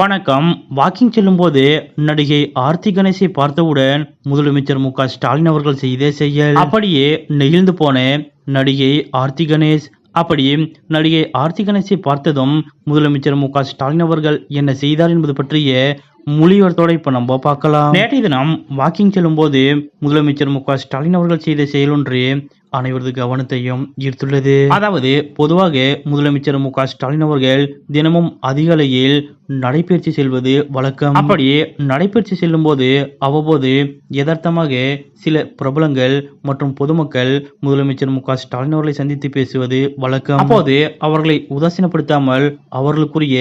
வணக்கம். வாக்கிங் செல்லும்போது நடிகை ஆர்த்தி கணேஷை பார்த்தவுடன் முதலமைச்சர் மு ஸ்டாலின் அவர்கள் செய்த செயல். அப்படியே நெகிழ்ந்து போன நடிகை ஆர்த்தி கணேஷ் அப்படியே நடிகை ஆர்த்தி கணேஷை பார்த்ததும் முதலமைச்சர் மு ஸ்டாலின் அவர்கள் என்ன செய்தார் என்பது பற்றிய மொழியோரத்தோட இப்ப நம்ம பார்க்கலாம். நேற்றைய தினம் வாக்கிங் செல்லும்போது முதலமைச்சர் மு ஸ்டாலின் அவர்கள் செய்த செயல் ஒன்று அனைவரது கவனத்தையும் ஈர்த்துள்ளது. அதாவது பொதுவாக முதலமைச்சர் மு ஸ்டாலின் அவர்கள் தினமும் அதிகாலையில் நடைபயிற்சி செல்வது வழக்கம். அப்படி நடைபயிற்சி செல்லும் போது அவ்வப்போது யதார்த்தமாக சில பிரபலங்கள் மற்றும் பொதுமக்கள் முதலமைச்சர் மு ஸ்டாலின் அவர்களை சந்தித்து பேசுவது வழக்கம். அப்போது அவர்களை உதாசீனப்படுத்தாமல் அவர்களுக்குரிய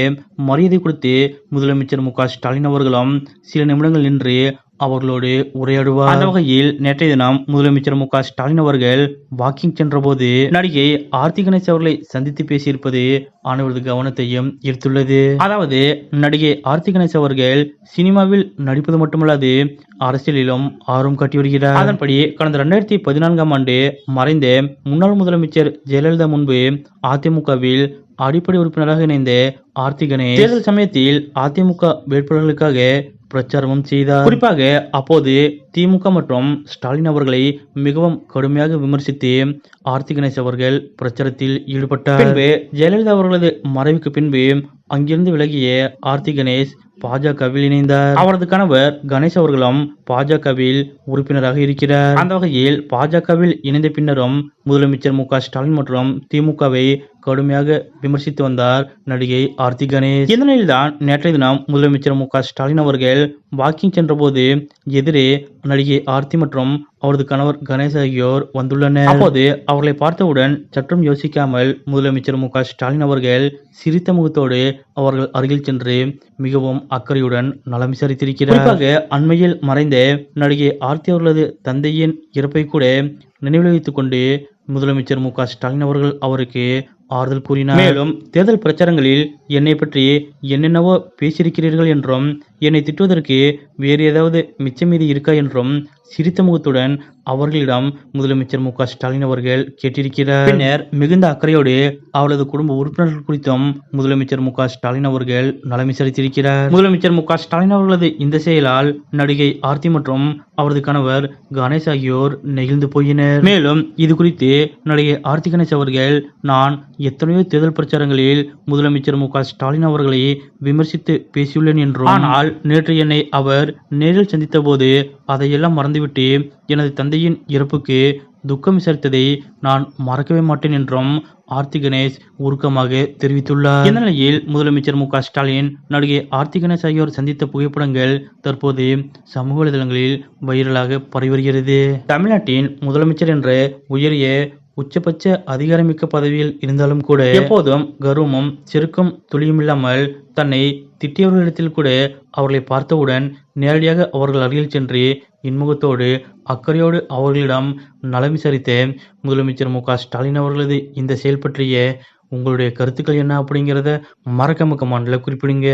மரியாதை கொடுத்து முதலமைச்சர் மு ஸ்டாலின் அவர்களும் சில நிமிடங்கள் நின்று அவர்களோடு உரையாடுவார். அந்த வகையில் நேற்றைய தினம் முதலமைச்சர் மு ஸ்டாலின் அவர்கள் வாக்கிங் சென்றபோது நடிகை ஆர்த்தி கணேஷ் அவர்களை சந்தித்து பேசியிருப்பது அனைவரது கவனத்தையும் ஈர்த்துள்ளது. அதாவது நடிகை ஆர்த்தி கணேஷ் அவர்கள் சினிமாவில் நடிப்பது மட்டுமல்லாது அரசியலிலும் ஆர்வம் காட்டி வருகிறார். அதன்படி கடந்த ரெண்டாயிரத்தி பதினான்காம் ஆண்டு மறைந்த முன்னாள் முதலமைச்சர் ஜெயலலிதா முன்பு அதிமுகவில் அடிப்படை உறுப்பினராக இணைந்த ஆர்த்தி கணேஷ். தேர்தல் சமயத்தில் அதிமுக வேட்பாளர்களுக்காக பிரச்சாரமும் செய்தார். குறிப்பாக அப்போது திமுக மற்றும் ஸ்டாலின் அவர்களை மிகவும் கடுமையாக விமர்சித்து ஆர்த்தி கணேஷ் அவர்கள் பிரச்சாரத்தில் ஈடுபட்டார். பின்பு ஜெயலலிதா அவர்களது மறைவுக்கு பின்பு அங்கிருந்து விலகிய ஆர்த்தி கணேஷ் பாஜகவில் இணைந்தார். அவரது கணவர் கணேஷ் அவர்களும் பாஜகவில் உறுப்பினராக இருக்கிறார். அந்த வகையில் பாஜகவில் இணைந்த பின்னரும் முதலமைச்சர் மு ஸ்டாலின் மற்றும் திமுகவை கடுமையாக விமர்சித்து வந்தார் நடிகை ஆர்த்தி கணேஷ். இந்த நிலையில்தான் நேற்றைய தினம் முதலமைச்சர் மு ஸ்டாலின் அவர்கள் வாக்கிங் சென்றபோது எதிரே நடிகை ஆர்த்தி மற்றும் அவரது கணவர் கணேஷ் ஆகியோர் வந்துள்ளனர். அப்போது அவர்களை பார்த்தவுடன் சற்றும் யோசிக்காமல் முதலமைச்சர் மு ஸ்டாலின் அவர்கள் சிரித்த முகத்தோடு அவர்கள் அருகில் சென்று மிகவும் அக்கறையுடன் நலம் விசாரித்திருக்கிறார். குறிப்பாக அண்மையில் மறைந்த நடிகை ஆர்த்தி அவர்களது தந்தையின் இறப்பை கூட நினைவில் வைத்துக் கொண்டு முதலமைச்சர் மு ஸ்டாலின் அவர்கள் அவருக்கு ஆறுதல் கூறினார். மேலும் தேர்தல் பிரச்சாரங்களில் என்னை பற்றி என்னென்னவோ பேசியிருக்கிறீர்கள் என்றும் என்னை திட்டுவதற்கு வேறு ஏதாவது மிச்சம் மீது இருக்கா என்றும் சிரித்த முகத்துடன் அவர்களிடம் முதலமைச்சர் மு க ஸ்டாலின் அவர்கள் கேட்டிருக்கிறார். பின்னர் மிகுந்த அக்கறையோடு அவரது குடும்ப உறுப்பினர்கள் குறித்தும் முதலமைச்சர் மு க ஸ்டாலின் அவர்கள் நலம் விசாரித்திருக்கிறார் முதலமைச்சர் மு க ஸ்டாலின் அவர்களது இந்த செயலால் நடிகை ஆர்த்தி மற்றும் அவரது கணவர் கணேஷ் ஆகியோர் நெகிழ்ந்து போயினர். மேலும் இது குறித்து நடிகை ஆர்த்தி கணேஷ் அவர்கள் நான் எத்தனையோ தேர்தல் பிரச்சாரங்களில் முதலமைச்சர் மு க ஸ்டாலின் அவர்களை விமர்சித்து பேசியுள்ளேன் என்றும் ஆனால் நேற்று என்னை அவர் நேரில் சந்தித்த போது அதையெல்லாம் மறந்துவிட்டு எனது தந்தையின் இறப்புக்கு துக்கம் விசாரித்ததை நான் மறக்கவே மாட்டேன் என்றும் ஆர்த்தி கணேஷ் உருக்கமாக தெரிவித்துள்ளார். இந்த நிலையில் முதலமைச்சர் மு க ஸ்டாலின் நடிகை ஆர்த்தி கணேஷ் ஆகியோர் சந்தித்த புகைப்படங்கள் தற்போது சமூக வலைதளங்களில் வைரலாக பரவி வருகிறது. தமிழ்நாட்டின் முதலமைச்சர் என்ற உயரிய உச்சபட்ச அதிகாரமிக்க பதவியில் இருந்தாலும் கூட எப்போதும் கர்வமும் செருக்கும் துளியுமில்லாமல் தன்னை திட்டியவர்களிடத்தில் கூட அவர்களை பார்த்தவுடன் நேரடியாக அவர்கள் அருகில் சென்று இன்முகத்தோடு அக்கறையோடு அவர்களிடம் நலம் விசாரித்த முதலமைச்சர் மு ஸ்டாலின் அவர்களது இந்த செயல் பற்றிய உங்களுடைய கருத்துக்கள் என்ன? அப்படிங்கிறத மறக்காம கமாண்டில் குறிப்பிடுங்க.